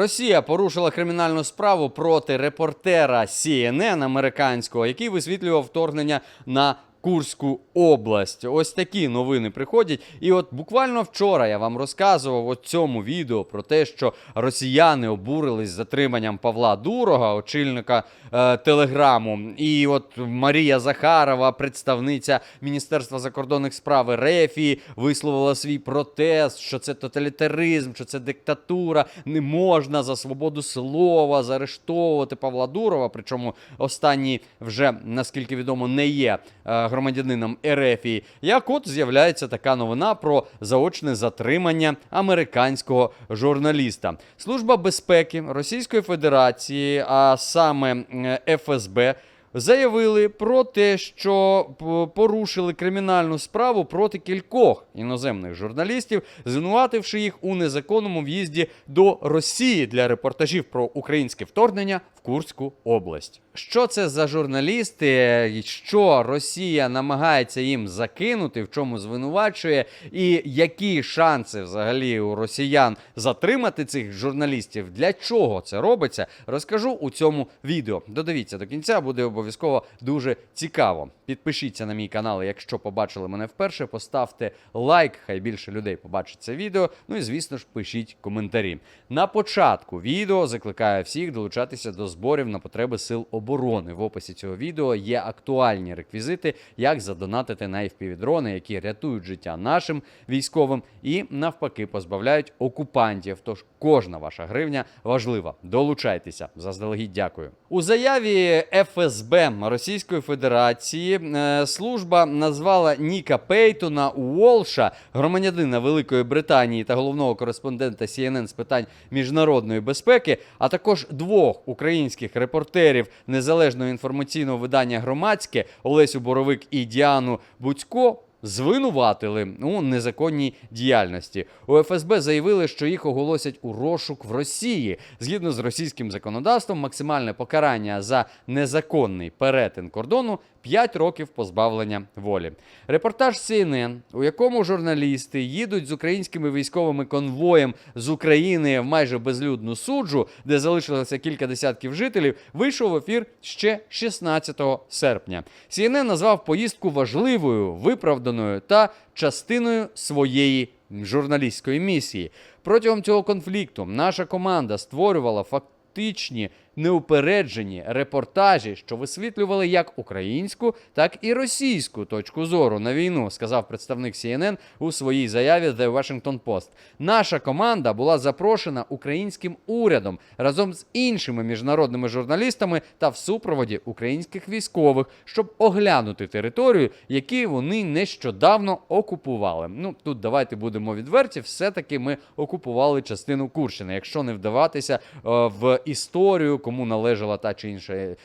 Росія порушила кримінальну справу проти репортера CNN американського, який висвітлював вторгнення на Курську область. Ось такі новини приходять. І от буквально вчора я вам розказував у цьому відео про те, що росіяни обурились затриманням Павла Дурога, очільника е, телеграму. І от Марія Захарова, представниця Міністерства закордонних справ РФ, висловила свій протест, що це тоталітаризм, що це диктатура. Не можна за свободу слова заарештовувати Павла Дурова. Причому останній вже наскільки відомо не є е, громадянином РФ. Як от з'являється така новина про заочне затримання американського журналіста. Служба безпеки Російської Федерації, а саме е, ФСБ. Заявили про те, що порушили кримінальну справу проти кількох іноземних журналістів, звинувативши їх у незаконному в'їзді до Росії для репортажів про українське вторгнення в Курську область. Що це за журналісти? Що Росія намагається їм закинути, в чому звинувачує, і які шанси взагалі у росіян затримати цих журналістів? Для чого це робиться? Розкажу у цьому відео. Додивіться до кінця, буде обов'язково дуже цікаво. Підпишіться на мій канал, якщо побачили мене вперше. Поставте лайк, хай більше людей побачить це відео. Ну і звісно ж, пишіть коментарі. На початку відео закликаю всіх долучатися до зборів на потреби сил оборони. В описі цього відео є актуальні реквізити, як задонатити на FPV-дрони, які рятують життя нашим військовим і навпаки позбавляють окупантів. Тож кожна ваша гривня важлива. Долучайтеся. Заздалегідь дякую. У заяві ФСБ Російської Федерації е, служба назвала Ніка Пейтона Уолша, громадянина Великої Британії та головного кореспондента CNN з питань міжнародної безпеки, а також двох українських репортерів незалежного інформаційного видання громадське Олесю Боровик і Діану Буцько. Звинуватили у незаконній діяльності. У ФСБ заявили, що їх оголосять у розшук в Росії. Згідно з російським законодавством, максимальне покарання за незаконний перетин кордону 5 років позбавлення волі. Репортаж CNN, у якому журналісти їдуть з українськими військовими конвоєм з України в майже безлюдну суджу, де залишилося кілька десятків жителів, вийшов в ефір ще 16 серпня. CNN назвав поїздку важливою, виправданою та частиною своєї журналістської місії. Протягом цього конфлікту наша команда створювала фактичні неупереджені репортажі, що висвітлювали як українську, так і російську точку зору на війну, сказав представник CNN у своїй заяві The Washington Post. Наша команда була запрошена українським урядом разом з іншими міжнародними журналістами та в супроводі українських військових, щоб оглянути територію, які вони нещодавно окупували. Ну тут давайте будемо відверті. Все-таки ми окупували частину Курщини, якщо не вдаватися е, в історію, кому належала та чи інша е,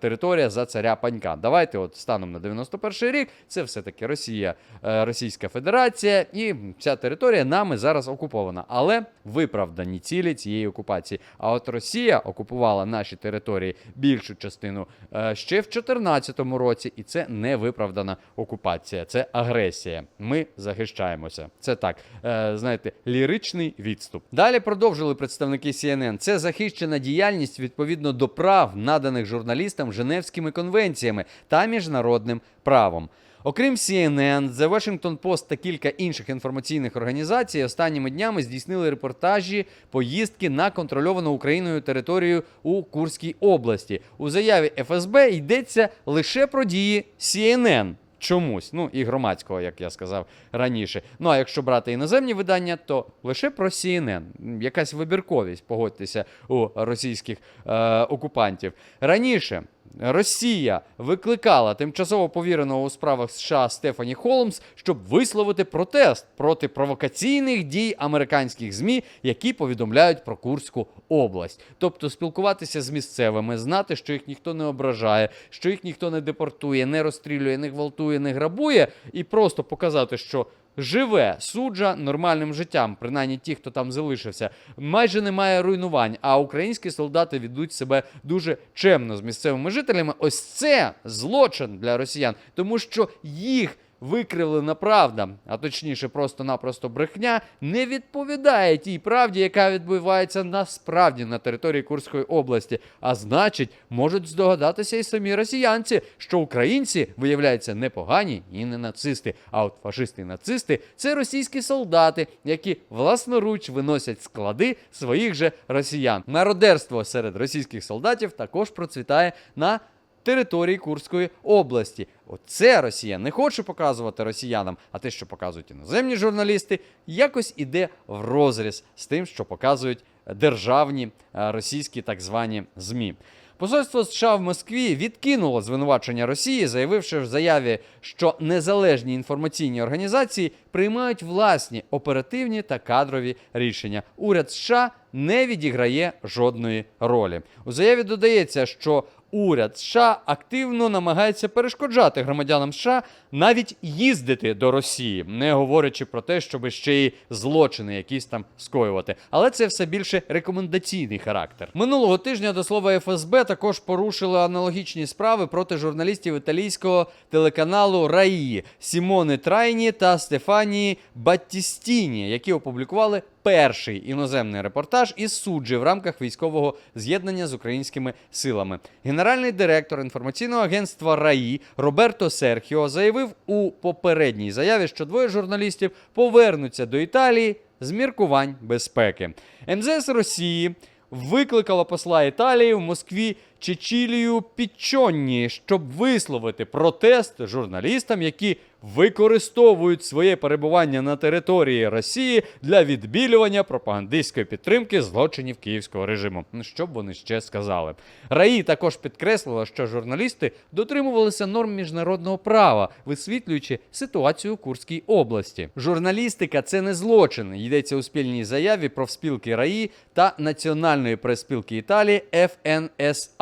територія за царя Панька. Давайте, от станом на 91 рік, це все-таки Росія, е, Російська Федерація, і ця територія нами зараз окупована, але виправдані цілі цієї окупації. А от Росія окупувала наші території більшу частину е, ще в 2014 році, і це не виправдана окупація, це агресія. Ми захищаємося. Це так, е, знаєте, ліричний відступ. Далі продовжили представники CNN. Це захищена діяльність відповідно до прав, наданих журналістам Женевськими конвенціями та міжнародним правом. Окрім CNN, The Washington Post та кілька інших інформаційних організацій останніми днями здійснили репортажі поїздки на контрольовану Україною територію у Курській області. У заяві ФСБ йдеться лише про дії CNN. Чомусь, ну і громадського, як я сказав раніше. Ну а якщо брати іноземні видання, то лише про CNN. Якась вибірковість, погодьтеся, у російських е, окупантів. Раніше Росія викликала тимчасово повіреного у справах США Стефані Холмс, щоб висловити протест проти провокаційних дій американських ЗМІ, які повідомляють про Курську область. Тобто спілкуватися з місцевими, знати, що їх ніхто не ображає, що їх ніхто не депортує, не розстрілює, не гвалтує, не грабує, і просто показати, що живе суджа нормальним життям, принаймні ті, хто там залишився. Майже немає руйнувань, а українські солдати ведуть себе дуже чемно з місцевими жителями. Ось це злочин для росіян, тому що їх викривлена правда, а точніше, просто-напросто брехня, не відповідає тій правді, яка відбувається насправді на території Курської області. А значить, можуть здогадатися і самі росіянці, що українці виявляються не погані і не нацисти. А от фашисти і нацисти це російські солдати, які власноруч виносять склади своїх же росіян. Мародерство серед російських солдатів також процвітає на території Курської області. Оце Росія не хоче показувати росіянам, а те, що показують іноземні журналісти, якось іде в розріз з тим, що показують державні е, російські так звані ЗМІ. Посольство США в Москві відкинуло звинувачення Росії, заявивши в заяві, що незалежні інформаційні організації приймають власні оперативні та кадрові рішення. Уряд США не відіграє жодної ролі. У заяві додається, що уряд США активно намагається перешкоджати громадянам США навіть їздити до Росії, не говорячи про те, щоб ще й злочини якісь там скоювати. Але це все більше рекомендаційний характер. Минулого тижня до слова ФСБ також порушили аналогічні справи проти журналістів італійського телеканалу Раї Сімони Трайні та Стефанії Баттістіні, які опублікували перший іноземний репортаж із суджі в рамках військового з'єднання з українськими силами. Генеральний директор інформаційного агентства РАІ Роберто Серхіо заявив у попередній заяві, що двоє журналістів повернуться до Італії з міркувань безпеки. МЗС Росії викликало посла Італії в Москві Чечілію Пічонні, щоб висловити протест журналістам, які використовують своє перебування на території Росії для відбілювання пропагандистської підтримки злочинів київського режиму. Ну що б вони ще сказали? Раї також підкреслила, що журналісти дотримувалися норм міжнародного права, висвітлюючи ситуацію у Курській області. Журналістика це не злочин. Йдеться у спільній заяві профспілки Раї та Національної прес-спілки Італії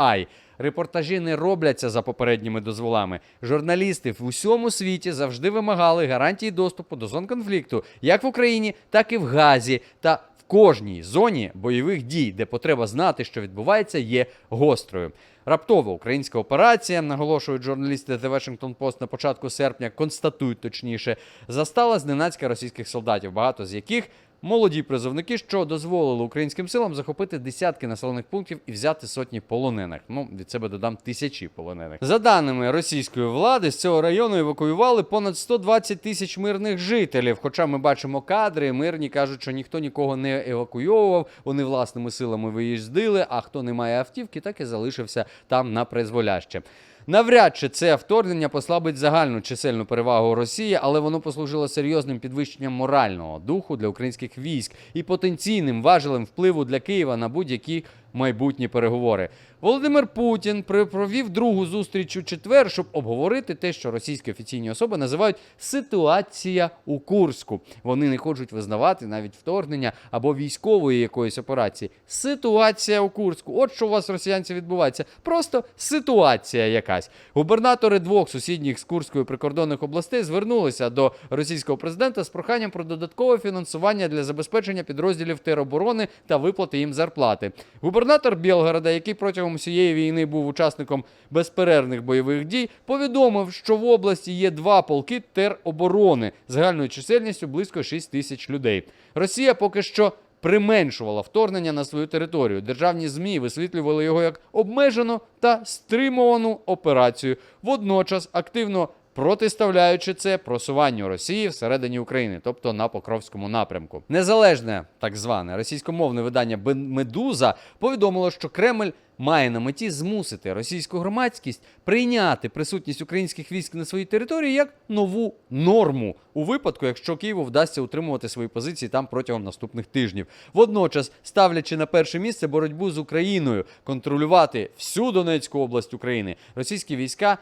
FNSI. Репортажі не робляться за попередніми дозволами. Журналісти в усьому світі завжди вимагали гарантії доступу до зон конфлікту, як в Україні, так і в Газі та в кожній зоні бойових дій, де потреба знати, що відбувається, є гострою. Раптова українська операція, наголошують журналісти The Washington Post на початку серпня, констатують точніше, застала зненацька російських солдатів, багато з яких молоді призовники, що дозволили українським силам захопити десятки населених пунктів і взяти сотні полонених. Ну від себе додам тисячі полонених. За даними російської влади, з цього району евакуювали понад 120 тисяч мирних жителів. Хоча ми бачимо кадри, мирні кажуть, що ніхто нікого не евакуйовував, вони власними силами виїздили. А хто не має автівки, так і залишився там на призволяще. Навряд чи це вторгнення послабить загальну чисельну перевагу Росії, але воно послужило серйозним підвищенням морального духу для українських військ і потенційним важелем впливу для Києва на будь-які майбутні переговори. Володимир Путін провів другу зустріч у четвер, щоб обговорити те, що російські офіційні особи називають ситуація у Курську. Вони не хочуть визнавати навіть вторгнення або військової якоїсь операції. Ситуація у Курську. От що у вас росіянці відбувається. Просто ситуація якась. Губернатори двох сусідніх з Курською прикордонних областей звернулися до російського президента з проханням про додаткове фінансування для забезпечення підрозділів тероборони та виплати їм зарплати. Губернатор Білгорода, який протягом усієї війни був учасником безперервних бойових дій, повідомив, що в області є два полки тероборони загальною чисельністю близько 6 тисяч людей. Росія поки що применшувала вторгнення на свою територію. Державні змі висвітлювали його як обмежену та стримувану операцію, водночас активно протиставляючи це просуванню Росії всередині України, тобто на Покровському напрямку. Незалежне так зване російськомовне видання «Бен- Медуза повідомило, що Кремль має на меті змусити російську громадськість прийняти присутність українських військ на своїй території як нову норму у випадку, якщо Києву вдасться утримувати свої позиції там протягом наступних тижнів. Водночас, ставлячи на перше місце боротьбу з Україною, контролювати всю Донецьку область України, російські війська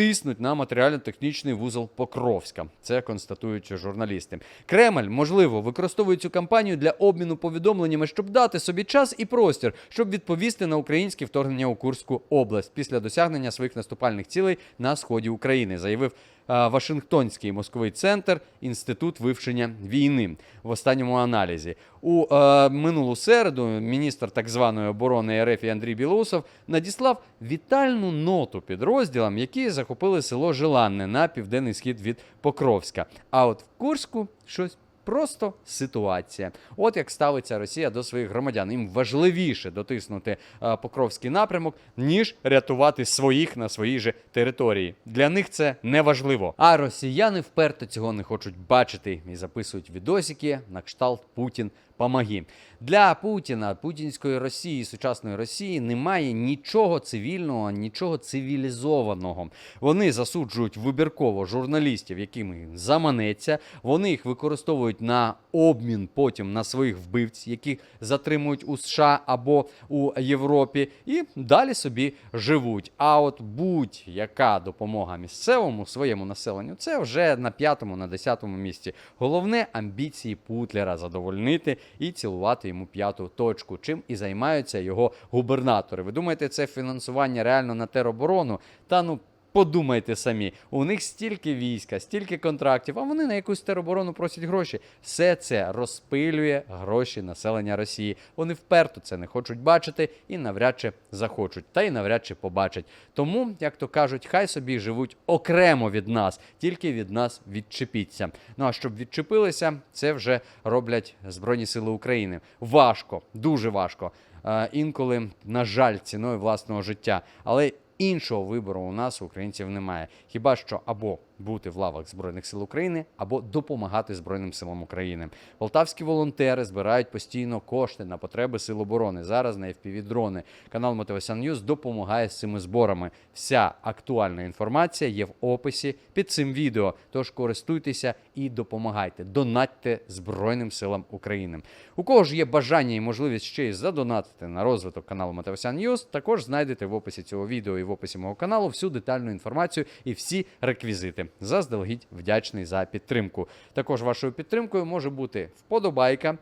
тиснуть на матеріально-технічний вузол Покровська. Це констатують журналісти. Кремль, можливо, використовує цю кампанію для обміну повідомленнями, щоб дати собі час і простір, щоб відповісти на українське вторгнення у Курську область після досягнення своїх наступальних цілей на сході України, заявив Вашингтонський мозковий центр Інститут вивчення війни в останньому аналізі. У е, минулу середу міністр так званої оборони РФ Андрій Білоусов надіслав вітальну ноту підрозділам, які захопили село Желанне на південний схід від Покровська. А от в Курську щось. Просто ситуація. От як ставиться Росія до своїх громадян. Їм важливіше дотиснути е, Покровський напрямок, ніж рятувати своїх на своїй же території. Для них це не важливо. А росіяни вперто цього не хочуть бачити і записують відосики на кшталт Путін. Помоги. Для Путіна, путінської Росії, сучасної Росії немає нічого цивільного, нічого цивілізованого. Вони засуджують вибірково журналістів, яким їм заманеться. Вони їх використовують на обмін потім на своїх вбивць, яких затримують у США або у Європі, і далі собі живуть. А от будь-яка допомога місцевому своєму населенню, це вже на п'ятому, на десятому місці. Головне амбіції Путлера задовольнити і цілувати йому п'яту точку, чим і займаються його губернатори. Ви думаєте, це фінансування реально на тероборону? Та ну. Подумайте самі, у них стільки війська, стільки контрактів, а вони на якусь тероборону просять гроші. Все це розпилює гроші населення Росії. Вони вперто це не хочуть бачити і навряд чи захочуть, та й навряд чи побачать. Тому, як то кажуть, хай собі живуть окремо від нас, тільки від нас відчепіться. Ну а щоб відчепилися, це вже роблять Збройні Сили України. Важко, дуже важко. Е, інколи, на жаль, ціною власного життя. Але іншого вибору у нас, українців, немає. Хіба що або бути в лавах Збройних сил України, або допомагати Збройним силам України. Полтавські волонтери збирають постійно кошти на потреби сил оборони. Зараз на FPV-дрони. Канал Мотивасан News допомагає з цими зборами. Вся актуальна інформація є в описі під цим відео. Тож користуйтеся і допомагайте. Донатьте Збройним силам України. У кого ж є бажання і можливість ще й задонатити на розвиток каналу Мотивасан News, також знайдете в описі цього відео і в описі мого каналу всю детальну інформацію і всі реквізити. Заздалегідь вдячний за підтримку. Також вашою підтримкою може бути вподобайка,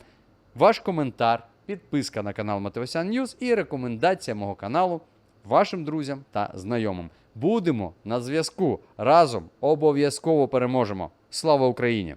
ваш коментар, підписка на канал Матеосян Ньюс і рекомендація мого каналу вашим друзям та знайомим. Будемо на зв'язку разом обов'язково переможемо. Слава Україні!